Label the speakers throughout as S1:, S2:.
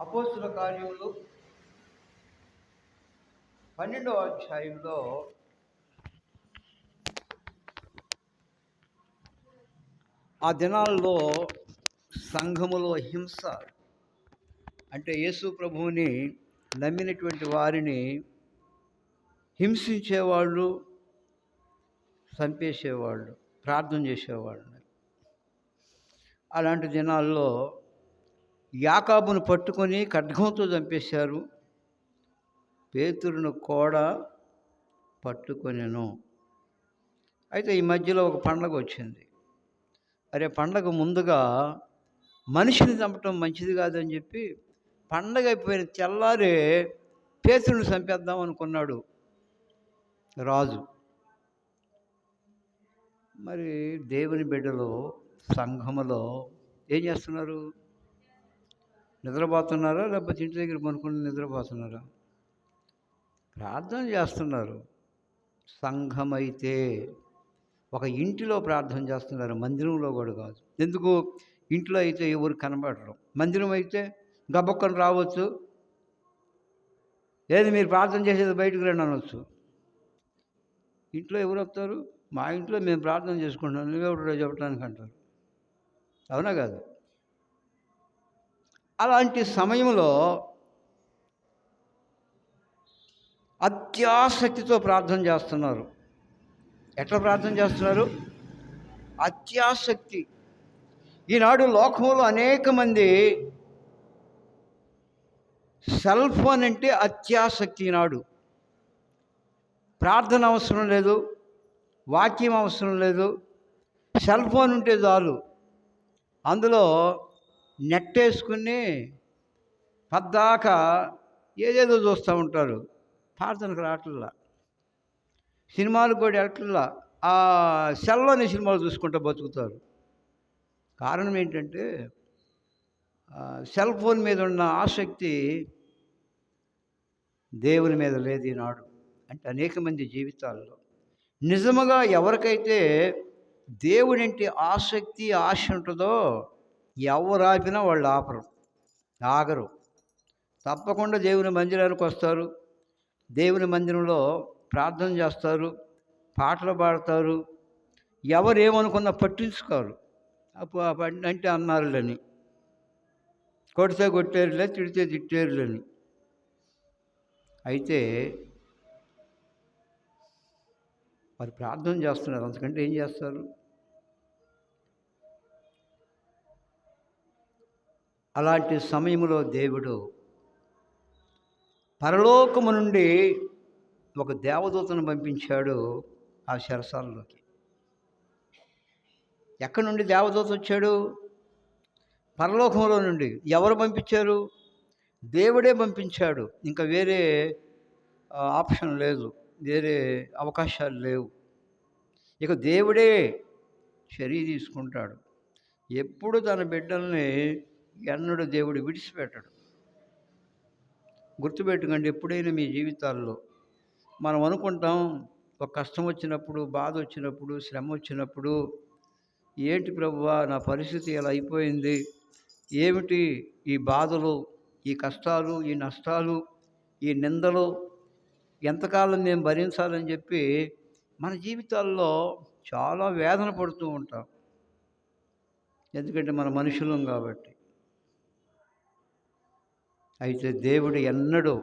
S1: అపోస్తుల కార్యములు పన్నెండవ అధ్యాయంలో ఆ దినాల్లో సంఘములో హింస అంటే యేసు ప్రభువుని నమ్మినటువంటి వారిని హింసించేవాళ్ళు చంపేసేవాళ్ళు ప్రార్థన చేసేవాళ్ళు. అలాంటి దినాల్లో యాకాబును పట్టుకొని ఖడ్గంతో చంపేశారు. పేతురును కూడా పట్టుకొనెను. అయితే ఈ మధ్యలో ఒక పండగ వచ్చింది. అరే పండగ ముందుగా మనిషిని చంపటం మంచిది కాదని చెప్పి పండగ అయిపోయిన తెల్లారే పేతురుని చంపేద్దాం అనుకున్నాడు రాజు. మరి దేవుని బిడ్డలో సంఘములో ఏం చేస్తున్నారు? నిద్రపోతున్నారా? లేకపోతే ఇంటి దగ్గర పనుకుని నిద్రపోతున్నారా? ప్రార్థన చేస్తున్నారు. సంఘమైతే ఒక ఇంటిలో ప్రార్థన చేస్తున్నారు. మందిరంలో కూడా కాదు. ఎందుకు? ఇంట్లో అయితే ఎవరు కనబడరు. మందిరం అయితే గబొక్కని రావచ్చు. లేదు మీరు ప్రార్థన చేసేది బయటకు రండి అనవచ్చు ఇంట్లో ఎవరు వస్తారు? మా ఇంట్లో మేము ప్రార్థన చేసుకుంటాం నువ్వెవరు చెప్పడానికి అంటారు అవునా కాదు? అలాంటి సమయంలో అత్యాసక్తితో ప్రార్థన చేస్తున్నారు. ఎట్లా ప్రార్థన చేస్తున్నారు? అత్యాసక్తి. ఈనాడు లోకంలో అనేక మంది సెల్ ఫోన్ అంటే అత్యాసక్తి ఈనాడు. ప్రార్థన అవసరం లేదు వాక్యం అవసరం లేదు సెల్ ఫోన్ ఉంటే చాలు. అందులో నెట్టేసుకుని పద్దాక ఏదేదో చూస్తూ ఉంటారు. ప్రార్థనకు రావట్లా. సినిమాలు కూడా వెళ్ళట్లా. ఆ సెల్లోని సినిమాలు చూసుకుంటూ బతుకుతారు. కారణం ఏంటంటే సెల్ ఫోన్ మీద ఉన్న ఆసక్తి దేవుని మీద లేదు ఈనాడు. అంటే అనేక మంది జీవితాల్లో. నిజముగా ఎవరికైతే దేవుడంటే ఆసక్తి ఆశ ఉంటుందో ఎవరు ఆపినా వాళ్ళు ఆపరు ఆగరు. తప్పకుండా దేవుని మందిరానికి వస్తారు. దేవుని మందిరంలో ప్రార్థన చేస్తారు పాటలు పాడతారు. ఎవరు ఏమనుకున్నా పట్టించుకోరు. అప్పుడు ఆ అంటే అన్నారులని. కొడితే కొట్టేరులే తిడితే తిట్టేరులని. అయితే వారు ప్రార్థన చేస్తున్నారు. అంతకంటే ఏం చేస్తారు? అలాంటి సమయంలో దేవుడు పరలోకము నుండి ఒక దేవదూతను పంపించాడు ఆ శరసాలలోకి. ఎక్కడి నుండి దేవదూత వచ్చాడు? పరలోకంలో నుండి. ఎవరు పంపించారు? దేవుడే పంపించాడు. ఇంకా వేరే ఆప్షన్ లేదు. వేరే అవకాశాలు లేవు. ఇక దేవుడే చర్య తీసుకుంటాడు. ఎప్పుడు తన బిడ్డల్ని ఎన్నడూ దేవుడు విడిచిపెట్టడు. గుర్తుపెట్టుకోండి ఎప్పుడైనా మీ జీవితాల్లో మనం అనుకుంటాం ఒక కష్టం వచ్చినప్పుడు బాధ వచ్చినప్పుడు శ్రమ వచ్చినప్పుడు ఏంటి ప్రభువా నా పరిస్థితి ఇలా అయిపోయింది? ఏమిటి ఈ బాధలు ఈ కష్టాలు ఈ నష్టాలు ఈ నిందలు? ఎంతకాలం మేము భరించాలని చెప్పి మన జీవితాల్లో చాలా వేదన పడుతూ ఉంటాం. ఎందుకంటే మన మనుషులం కాబట్టి. అయితే దేవుడు ఎన్నడూ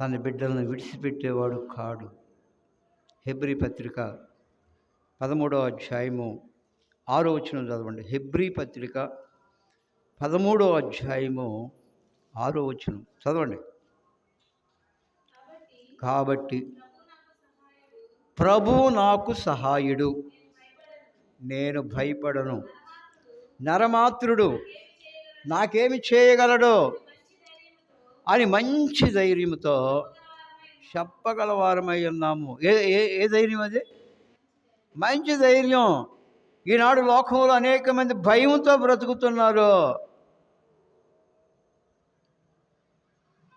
S1: తన బిడ్డలను విడిచిపెట్టేవాడు కాడు. హెబ్రి పత్రిక పదమూడవ అధ్యాయము ఆరో వచ్చిన చదవండి. హెబ్రి పత్రిక పదమూడవ అధ్యాయము ఆరో వచనం చదవండి. కాబట్టి ప్రభు నాకు సహాయుడు నేను భయపడను. నరమాత్రుడు నాకేమి చేయగలడు? అని మంచి ధైర్యంతో చెప్పగలవారమై ఉన్నాము. ఏ ఏ ఏ ధైర్యం అది? మంచి ధైర్యం. ఈనాడు లోకంలో అనేక మంది భయంతో బ్రతుకుతున్నారు.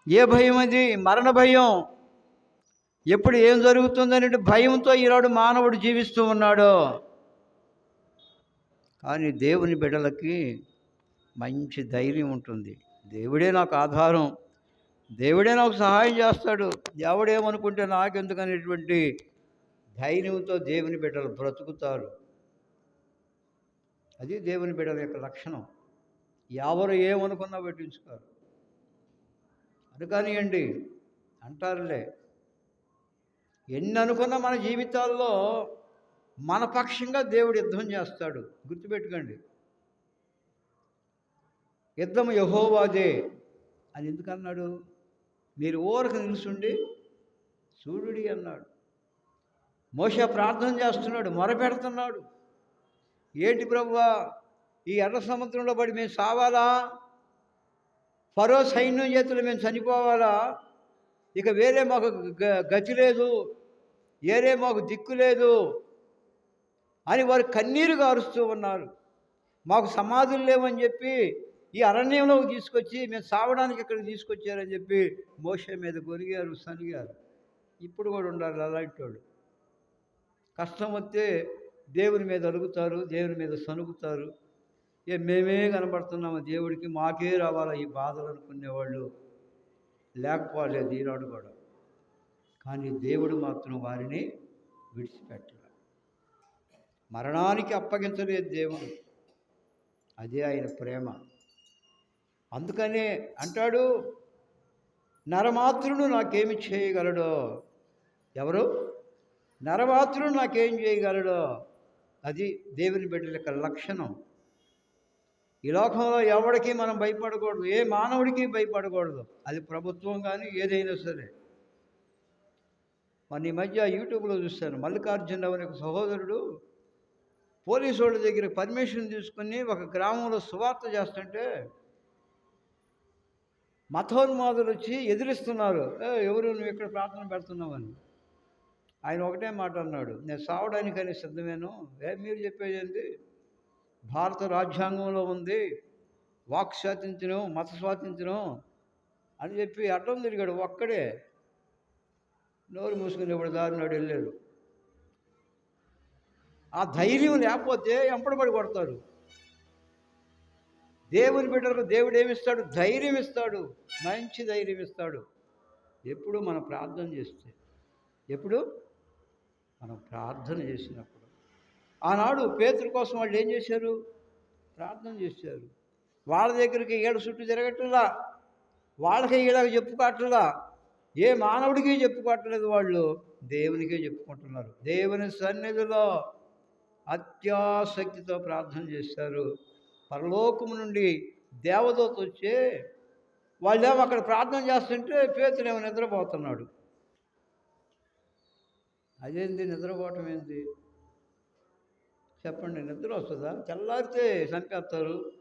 S1: ఏ భయం అది? మరణ భయం. ఎప్పుడు ఏం జరుగుతుందనే భయంతో ఈనాడు మానవుడు జీవిస్తూ ఉన్నాడు. కానీ దేవుని బిడ్డలకి మంచి ధైర్యం ఉంటుంది. దేవుడే నాకు ఆధారం. దేవుడే నాకు సహాయం చేస్తాడు. ఎవడేమనుకుంటే నాకెందుకనేటువంటి ధైర్యంతో దేవుని బిడ్డలు బ్రతుకుతారు. అది దేవుని బిడ్డల యొక్క లక్షణం. ఎవరు ఏమనుకున్నా పట్టించుకోరు. అనుకానియండి అంటారులే. ఎన్ని అనుకున్నా మన జీవితాల్లో మన పక్షంగా దేవుడు యుద్ధం చేస్తాడు. గుర్తుపెట్టుకోండి. యుద్ధం యహోవాదే. అని ఎందుకన్నాడు మీరు ఊరకు నిలుచుండి సూర్యుడి అన్నాడు. మోష ప్రార్థన చేస్తున్నాడు మొరపెడుతున్నాడు. ఏంటి ప్రభువా? ఈ ఎర్ర సముద్రంలో పడి మేము సావాలా? ఫరో సైన్యం చేతులు మేము చనిపోవాలా? ఇక వేరే మాకు గ- గతి లేదు. వేరే మాకు దిక్కు లేదు అని వారు కన్నీరు గారుస్తూ ఉన్నారు. మాకు సమాధులు లేవని చెప్పి ఈ అరణ్యంలోకి తీసుకొచ్చి మేము సావడానికి ఇక్కడ తీసుకొచ్చారని చెప్పి మోష మీద గొరిగారు సనిగారు. ఇప్పుడు కూడా ఉండాలి అలాంటి వాళ్ళు. కష్టం వస్తే దేవుని మీద అలుగుతారు దేవుని మీద సనుగుతారు ఏ మేమే కనబడుతున్నాము దేవుడికి మాకే రావాలా ఈ బాధలు అనుకునేవాళ్ళు లేకపోలేదు ఈనాడు కూడా. కానీ దేవుడు మాత్రం వారిని విడిచిపెట్టలేదు మరణానికి అప్పగించలేదు దేవుడు. అదే ఆయన ప్రేమ. అందుకనే అంటాడు నరమాతృడు నాకేమి చేయగలడో? ఎవరు? నరమాతృడు నాకేం చేయగలడో? అది దేవుని బిడ్డల యొక్క లక్షణం. ఈ లోకంలో ఎవడికి మనం భయపడకూడదు ఏ మానవుడికి భయపడకూడదు. అది ప్రభుత్వం కానీ ఏదైనా సరే. మన ఈ మధ్య యూట్యూబ్లో చూస్తాను మల్లికార్జునరావు అనే ఒక సహోదరుడు పోలీసు వాళ్ళ దగ్గర పర్మిషన్ తీసుకుని ఒక గ్రామంలో సువార్త చేస్తుంటే మతోన్మాదులు వచ్చి ఎదిరిస్తున్నారు. ఎవరు? నువ్వు ఇక్కడ ప్రార్థన పెడుతున్నావని ఆయన ఒకటే మాట అన్నాడు. నేను సావడానికని సిద్ధమేను. ఏ మీరు చెప్పేది ఏంటి భారత రాజ్యాంగంలో ఉంది. వాక్ స్వాతంత్రం మత స్వాతంత్రం అని చెప్పి అడ్డం తిరిగాడు. ఒక్కడే. నోరు మూసుకుని ఇప్పుడు దారినాడు వెళ్ళారు ఆ ధైర్యం లేకపోతే ఎంపడబడి కొడతారు. దేవుని బిడ్డలకు దేవుడు ఏమిస్తాడు ధైర్యం ఇస్తాడు మంచి ధైర్యం ఇస్తాడు ఎప్పుడు మనం ప్రార్థన చేస్తే ఎప్పుడు? మనం ప్రార్థన చేసినప్పుడు. ఆనాడు పేతుల కోసం వాళ్ళు ఏం చేశారు? ప్రార్థన చేశారు. వాళ్ళ దగ్గరికి ఏడు చుట్టూ తిరగట్లా? వాళ్ళకి ఈడకు చెప్పుకోవట్లా ఏ మానవుడికి చెప్పుకోవట్లేదు వాళ్ళు? దేవునికే చెప్పుకుంటున్నారు. దేవుని సన్నిధిలో అత్యాసక్తితో ప్రార్థన చేశారు పరలోకము నుండి దేవదూత వచ్చే వాళ్ళేమో అక్కడ ప్రార్థన చేస్తుంటే పేతులేమో నిద్రపోతున్నాడు. అదేంది నిద్రపోవటం ఏంది? చెప్పండి నిద్ర వస్తుందా? తెల్లారితే చంపేస్తారు.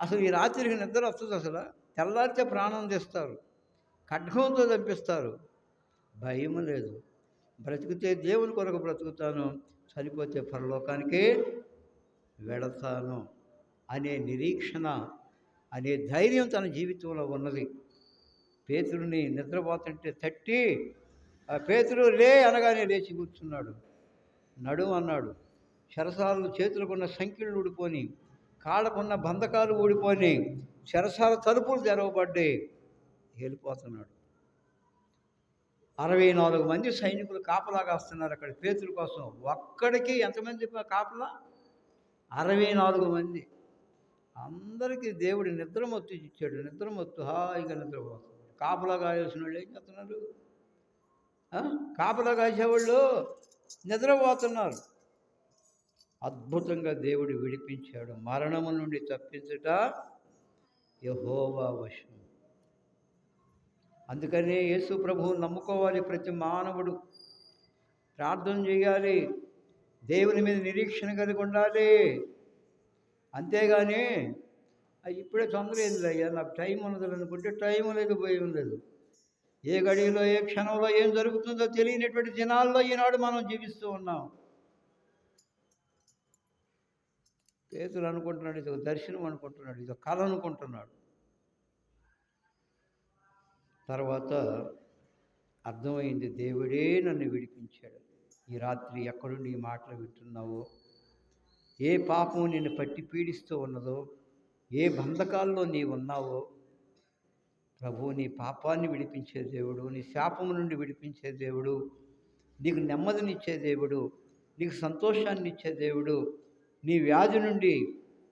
S1: అసలు ఈ రాత్రికి నిద్ర వస్తుంది అసలు? తెల్లారితే ప్రాణం తీస్తారు. ఖడ్గంతో చంపిస్తారు. భయం లేదు. బ్రతికితే దేవుని కొరకు బ్రతుకుతాను. చనిపోతే పరలోకానికి వెళతాను. అనే నిరీక్షణ అనే ధైర్యం తన జీవితంలో ఉన్నది. పేతుడిని నిద్రపోతుంటే తట్టి ఆ పేతుడు లే అనగానే లేచి కూర్చున్నాడు. నడుము అన్నాడు. చెరసాలు చేతులకున్న సంఖ్యలు ఊడిపోని కాళ్ళకున్న బంధకాలు ఊడిపోని చెరసాల తలుపులు తెరవబడ్డాయి. వెళ్ళిపోతున్నాడు అరవై నాలుగు మంది సైనికులు కాపలాగా వస్తున్నారు అక్కడ పేతుల కోసం. ఒక్కడికి ఎంతమంది కాపలా? అరవై నాలుగు మంది. అందరికీ దేవుడి నిద్రమొత్తు ఇచ్చాడు. నిద్రమొత్తు హాయిగా నిద్రపోతున్నాడు. కాపలా కాయాల్సిన వాళ్ళు ఏం చేస్తున్నారు? కాపలా కాసేవాళ్ళు నిద్రపోతున్నారు. అద్భుతంగా దేవుడు విడిపించాడు. మరణము నుండి తప్పించుట యహోవా వశం. అందుకనే యేసు ప్రభువు నమ్ముకోవాలి ప్రతి మానవుడు. ప్రార్థన చేయాలి. దేవుని మీద నిరీక్షణ కలిగి ఉండాలి. అంతేగాని ఇప్పుడే తొందరేది అయ్యా నాకు టైం ఉన్నది అనుకుంటే టైం లేదు ఉండదు. ఏ గడియలో ఏ క్షణంలో ఏం జరుగుతుందో తెలియనటువంటి దినాల్లో ఈనాడు మనం జీవిస్తూ ఉన్నాం. పేతులు అనుకుంటున్నాడు ఇది ఒక దర్శనం అనుకుంటున్నాడు ఇది ఒక కళ అనుకుంటున్నాడు. తర్వాత అర్థమైంది దేవుడే నన్ను విడిపించాడు. ఈ రాత్రి ఎక్కడుండి ఈ మాటలు వింటున్నావో ఏ పాపం నిన్ను పట్టి పీడిస్తూ ఉన్నదో ఏ బంధకాల్లో నీ ఉన్నావో ప్రభు నీ పాపాన్ని విడిపించే దేవుడు నీ శాపము నుండి విడిపించే దేవుడు నీకు నెమ్మదినిచ్చే దేవుడు నీకు సంతోషాన్ని ఇచ్చే దేవుడు నీ వ్యాధి నుండి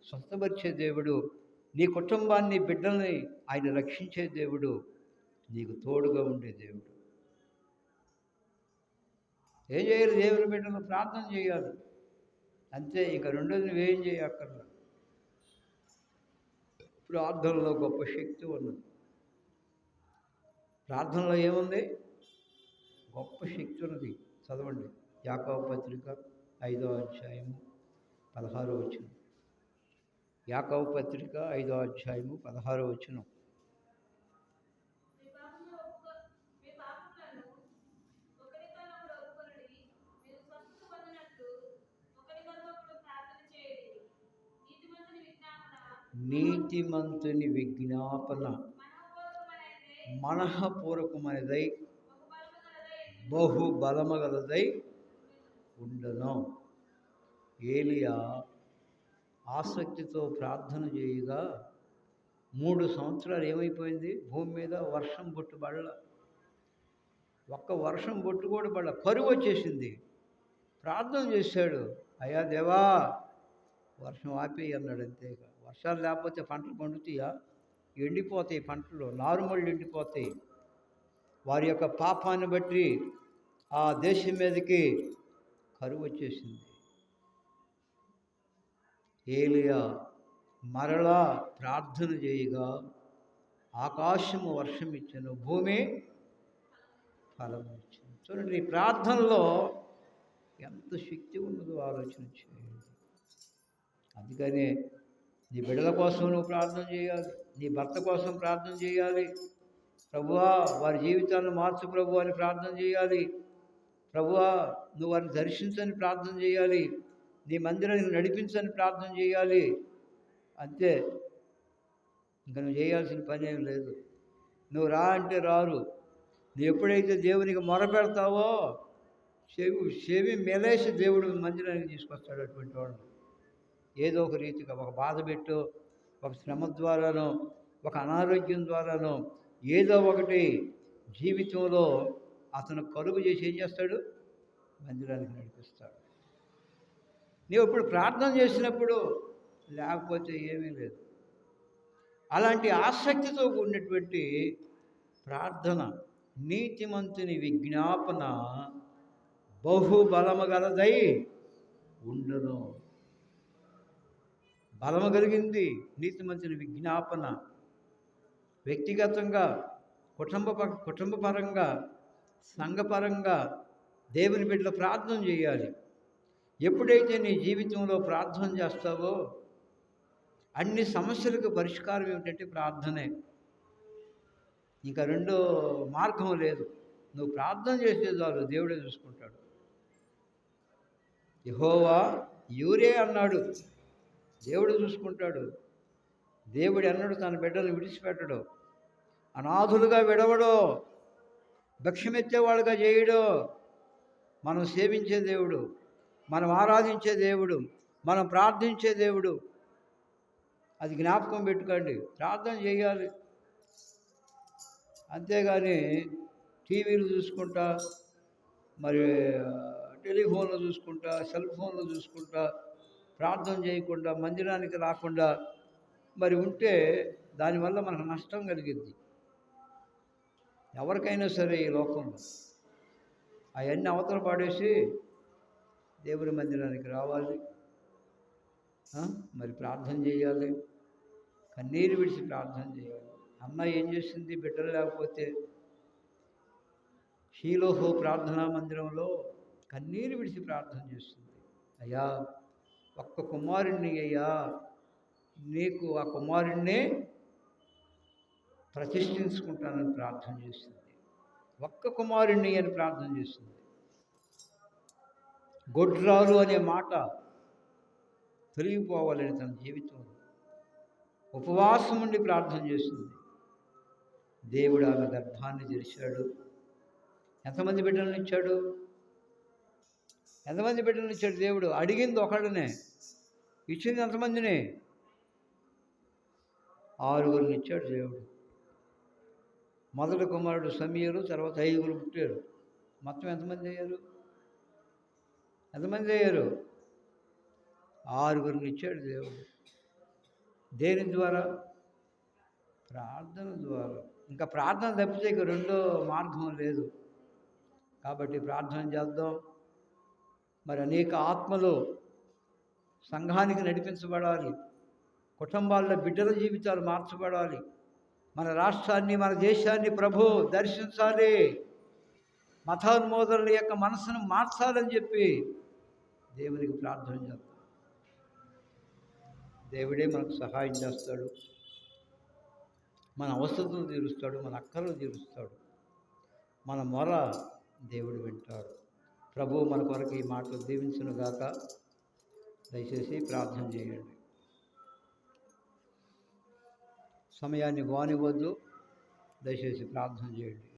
S1: స్వస్థపరిచే దేవుడు నీ కుటుంబాన్ని బిడ్డల్ని ఆయన రక్షించే దేవుడు నీకు తోడుగా ఉండే దేవుడు. ఏం చేయాలి? దేవుని బిడ్డలు ప్రార్థన చేయాలి. అంతే ఇక రెండోది నువ్వేం చేయక్కర్లా ప్రార్థనలో గొప్ప శక్తి ఉన్నది. ప్రార్థనలో ఏముంది? గొప్ప శక్తి ఉన్నది. చదవండి. యాకవ పత్రిక ఐదో అధ్యాయము పదహారో వచనం. యాకవ పత్రిక ఐదో అధ్యాయము పదహారో వచనం
S2: మీ పాపములు ఒప్పుకో మీ పాపములను ఒకరితోనొకడు ఒప్పుకొనుడి మీరు స్వస్థత పొందినట్లు ఒకరికొరొకడు ప్రార్థన చేయండి నీతిమంతుని విజ్ఞాపన
S1: నీతిమంతుని విజ్ఞాపన
S2: మనఃపూర్వకమైనదై
S1: బహుబలమగలదై
S2: బహు
S1: బలమగలదై ఉండను. ఏలియా ఆసక్తితో ప్రార్థన చేయగా మూడు సంవత్సరాలు ఏమైపోయింది? భూమి మీద వర్షం బొట్టుబడల ఒక్క వర్షం బొట్టు కూడా పడల. కరువు వచ్చేసింది. ప్రార్థన చేశాడు. అయ్యా దేవా వర్షం ఆపేయి అన్నాడు అంతేగా. వర్షాలు లేకపోతే పంటలు పండుతాయా? ఎండిపోతాయి పంటలు నారుమళ్ళు ఎండిపోతాయి. వారి యొక్క పాపాన్ని బట్టి ఆ దేశం మీదకి కరువు వచ్చేసింది. ఏలియా మరలా ప్రార్థన చేయగా ఆకాశము వర్షం ఇచ్చను భూమి ఫలం ఇచ్చింది చూడండి ఈ ప్రార్థనలో ఎంత శక్తి ఉన్నదో ఆలోచన చేయండి. అందుకనే నీ బిడ్డల కోసం నువ్వు ప్రార్థన చేయాలి. నీ భర్త కోసం ప్రార్థన చేయాలి. ప్రభువా వారి జీవితాలను మార్చు ప్రభు అని ప్రార్థన చేయాలి. ప్రభువా నువ్వు వారిని దర్శించని ప్రార్థన చేయాలి. నీ మందిరాన్ని నడిపించని ప్రార్థన చేయాలి. అంతే. ఇంకా నువ్వు చేయాల్సిన పని ఏం లేదు. నువ్వు రా అంటే రారు. నువ్వు ఎప్పుడైతే దేవునికి మొరపెడతావో చెవి చెవి మెలేసి దేవుడు మందిరానికి తీసుకొస్తాడు అటువంటి వాడు. ఏదో ఒక రీతిగా ఒక బాధ పెట్టు ఒక శ్రమ ద్వారానో ఒక అనారోగ్యం ద్వారానో ఏదో ఒకటి జీవితంలో అతను కలుగు చేసి ఏం చేస్తాడు? మందిరానికి నడిపిస్తాడు. నీవు ఇప్పుడు ప్రార్థన చేసినప్పుడు లేకపోతే ఏమీ లేదు. అలాంటి ఆసక్తితో కూడినటువంటి ప్రార్థన నీతిమంతుని విజ్ఞాపన బహుబలము గలదై ఉండను. బలము కలిగింది నీతిమంతుని విజ్ఞాపన వ్యక్తిగతంగా కుటుంబ కుటుంబపరంగా సంఘపరంగా దేవుని బిడ్డలో ప్రార్థన చేయాలి. ఎప్పుడైతే నీ జీవితంలో ప్రార్థన చేస్తావో అన్ని సమస్యలకు పరిష్కారం ఏమిటంటే ప్రార్థనే. ఇంకా రెండో మార్గం లేదు. నువ్వు ప్రార్థన చేసే చాలు దేవుడే చూసుకుంటాడు. యహోవా యూరే అన్నాడు. దేవుడు చూసుకుంటాడు. దేవుడు అన్నాడు తన బిడ్డను విడిచిపెట్టడు. అనాథులుగా విడవడో. భిక్షమెత్తేవాళ్ళుగా చేయడో. మనం సేవించే దేవుడు మనం ఆరాధించే దేవుడు మనం ప్రార్థించే దేవుడు. అది జ్ఞాపకం పెట్టుకోండి. ప్రార్థన చేయాలి. అంతేగాని టీవీలు చూసుకుంటా మరి టెలిఫోన్లు చూసుకుంటా సెల్ ఫోన్లు చూసుకుంటా ప్రార్థన చేయకుండా మందిరానికి రాకుండా మరి ఉంటే దానివల్ల మనకు నష్టం కలిగిద్ది. ఎవరికైనా సరే ఈ లోకంలో అవన్నీ అవతల పాడేసి దేవుని మందిరానికి రావాలి. మరి ప్రార్థన చేయాలి. కన్నీరు విడిచి ప్రార్థన చేయాలి. అమ్మ ఏం చేసింది? బిడ్డలు లేకపోతే షీలోహో ప్రార్థనా మందిరంలో కన్నీరు విడిచి ప్రార్థన చేస్తుంది. అయ్యా ఒక్క కుమారుణ్ణి అయ్యా నీకు ఆ కుమారుణ్ణే ప్రతిష్ఠించుకుంటానని ప్రార్థన చేస్తుంది. ఒక్క కుమారుణ్ణి అని ప్రార్థన చేస్తుంది. గొడ్రాలు అనే మాట తొలగిపోవాలని తన జీవితంలో ఉపవాసం ఉండి ప్రార్థన చేస్తుంది. దేవుడు ఆమె గర్భాన్ని తెరిచాడు ఎంతమంది బిడ్డలను ఇచ్చాడు? ఎంతమంది బిడ్డలు ఇచ్చాడు దేవుడు? అడిగింది ఒకడనే ఇచ్చింది ఎంతమందిని? ఆరుగురిని ఇచ్చాడు దేవుడు. మొదటి కుమారుడు సమీరు తర్వాత ఐదుగురు పుట్టారు. మొత్తం ఎంతమంది అయ్యారు? ఎంతమంది అయ్యారు? ఆరుగురిని ఇచ్చాడు దేవుడు. దేని ద్వారా? ప్రార్థన ద్వారా. ఇంకా ప్రార్థన తప్పితే ఇక రెండో మార్గం లేదు. కాబట్టి ప్రార్థన చేద్దాం. మరి అనేక ఆత్మలు సంఘానికి నడిపించబడాలి. కుటుంబాల్లో బిడ్డల జీవితాలు మార్చబడాలి. మన రాష్ట్రాన్ని మన దేశాన్ని ప్రభు దర్శించాలి. మతాన్మోదరుల యొక్క మనసును మార్చాలని చెప్పి దేవునికి ప్రార్థన చేస్తాం దేవుడే మనకు సహాయం చేస్తాడు. మన అవసరతను తీరుస్తాడు మన అక్కలను తీరుస్తాడు. మన మొర దేవుడు వింటాడు. ప్రభు మన కొరకు ఈ మాటలు దీవించును గాక. దయచేసి ప్రార్థన చేయండి. సమయాన్ని బానివద్దు దయచేసి ప్రార్థన చేయండి.